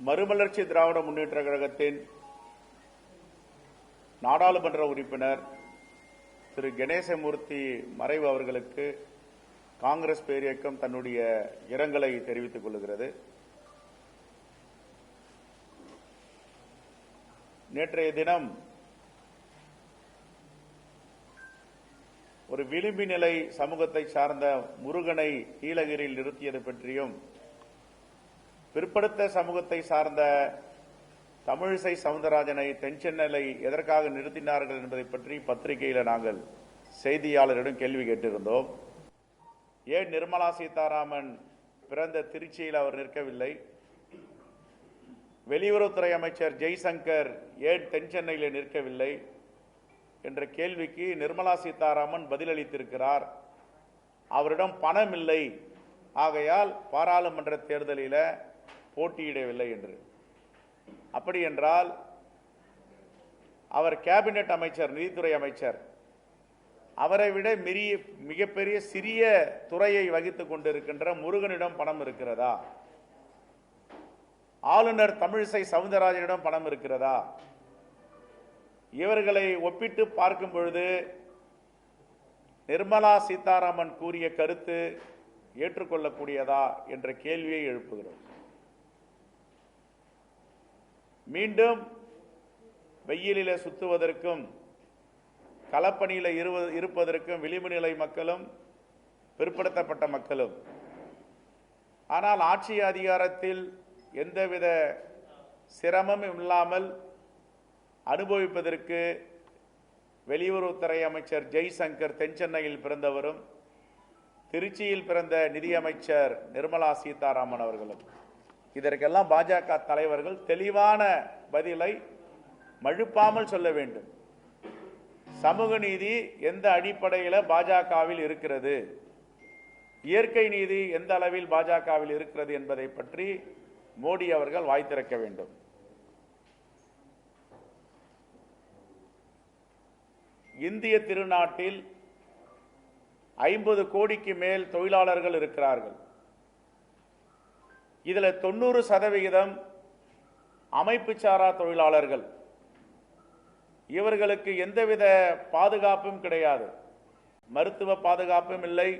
மறுமலர்ச்சி திராவிட முன்னேற்ற கழகத்தின் நாடாளுமன்ற உறுப்பினர் திரு. கணேசமூர்த்தி மறைவு அவர்களுக்கு காங்கிரஸ் பேரியக்கம் தன்னுடைய இரங்கலை தெரிவித்துக் கொள்கிறது. நேற்றைய தினம் ஒரு விளிம்பு நிலை சமூகத்தை சார்ந்த முருகனை நீலகிரியில் நிறுத்தியது பற்றியும் பிற்படுத்த சமூகத்தை சார்ந்த தமிழிசை சவுந்தரராஜனை தென்சென்னலை எதற்காக நிறுத்தினார்கள் என்பதை பற்றி பத்திரிகையில் நாங்கள் செய்தியாளரிடம் கேள்வி கேட்டிருந்தோம். ஏன் நிர்மலா சீதாராமன் பிறந்த திருச்சியில் அவர் நிற்கவில்லை? வெளியுறவுத்துறை அமைச்சர் ஜெய்சங்கர் ஏன் தென்சென்னையில் நிற்கவில்லை? என்ற கேள்விக்கு நிர்மலா சீதாராமன் பதிலளித்திருக்கிறார். அவரிடம் பணம் இல்லை. ஆகையால் பாராளுமன்ற தேர்தலில் போட்டியிடவில்லை என்று. அப்படி என்றால் அவர் கேபினெட் அமைச்சர் நிதித்துறை அமைச்சர் அவரை விட மிரிய மிகப்பெரிய சிறிய துறையை வகித்துக் கொண்டிருக்கின்ற முருகனிடம் பணம் இருக்கிறதா? ஆளுநர் தமிழிசை சவுந்தரராஜனிடம் பணம் இருக்கிறதா? இவர்களை ஒப்பிட்டு பார்க்கும் பொழுது நிர்மலா சீதாராமன் கூறிய கருத்து ஏற்றுக்கொள்ளக்கூடியதா என்ற கேள்வியை எழுப்புகிறோம். மீண்டும் வெயிலில் சுத்துவதற்கும் களப்பணியில் இருவ- இருப்பதற்கும் விளிம்பு நிலை மக்களும் பிற்படுத்தப்பட்ட மக்களும். ஆனால் ஆட்சி அதிகாரத்தில் எந்தவித சிரமமும் இல்லாமல் அனுபவிப்பதற்கு வெளியுறவுத்துறை அமைச்சர் ஜெய்சங்கர் தென்சென்னையில் பிறந்தவரும் திருச்சியில் பிறந்த நிதியமைச்சர் நிர்மலா சீதாராமன் அவர்களும். இதற்கெல்லாம் பாஜக தலைவர்கள் தெளிவான பதிலை மழுப்பாமல் சொல்ல வேண்டும். சமூக நீதி எந்த அடிப்படையில் பாஜகவில் இருக்கிறது? இயற்கை நீதி எந்த அளவில் பாஜகவில் இருக்கிறது என்பதை பற்றி மோடி அவர்கள் வாய் திறக்க வேண்டும். இந்திய திருநாட்டில் ஐம்பது கோடிக்கு மேல் தொழிலாளர்கள் இருக்கிறார்கள். இதில் தொண்ணூறு சதவிகிதம் அமைப்பு சாரா தொழிலாளர்கள். இவர்களுக்கு எந்தவித பாதுகாப்பும் கிடையாது. மருத்துவ பாதுகாப்பும் இல்லை.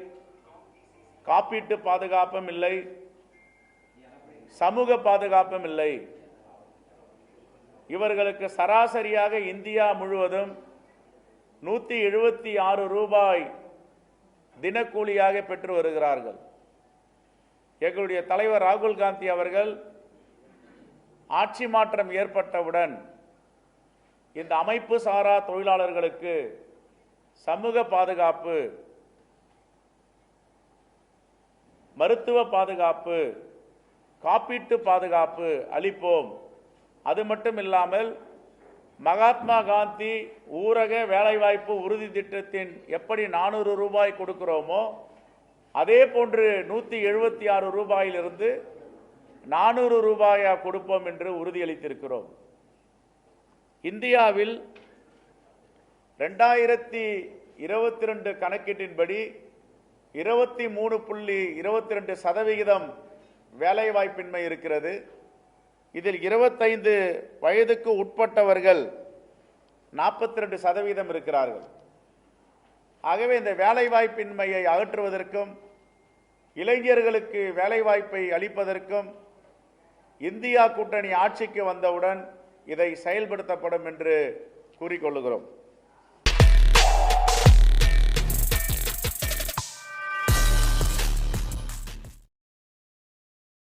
காப்பீட்டு பாதுகாப்பும் இல்லை. சமூக பாதுகாப்பும் இல்லை. இவர்களுக்கு சராசரியாக இந்தியா முழுவதும் நூற்றி எழுபத்தி ஆறு ரூபாய் தினக்கூலியாக பெற்று வருகிறார்கள். எங்களுடைய தலைவர் ராகுல் காந்தி அவர்கள் ஆட்சி மாற்றம் ஏற்பட்டவுடன் இந்த அமைப்பு சாரா தொழிலாளர்களுக்கு சமூக பாதுகாப்பு மருத்துவ பாதுகாப்பு காப்பீட்டு பாதுகாப்பு அளிப்போம். அது மட்டும் இல்லாமல் மகாத்மா காந்தி ஊரக வேலைவாய்ப்பு உறுதி திட்டத்தின் எப்படி நானூறு ரூபாய் கொடுக்கிறோமோ அதே போன்று நூற்றி எழுபத்தி ஆறு ரூபாயிலிருந்து நானூறு ரூபாயா கொடுப்போம் என்று உறுதியளித்திருக்கிறோம். இந்தியாவில் ரெண்டாயிரத்தி இருபத்தி ரெண்டு கணக்கீட்டின்படி இருபத்தி மூணு புள்ளி இருபத்தி ரெண்டு சதவிகிதம் வேலைவாய்ப்பின்மை இருக்கிறது. இதில் இருபத்தைந்து வயதுக்கு உட்பட்டவர்கள் நாற்பத்தி ரெண்டு சதவீதம் இருக்கிறார்கள். ஆகவே இந்த வேலைவாய்ப்பின்மையை அகற்றுவதற்கும் இளைஞர்களுக்கு வேலைவாய்ப்பை அளிப்பதற்கும் இந்தியா கூட்டணி ஆட்சிக்கு வந்தவுடன் இதை செயல்படுத்தப்படும் என்று கூறிக்கொள்ளுகிறோம்.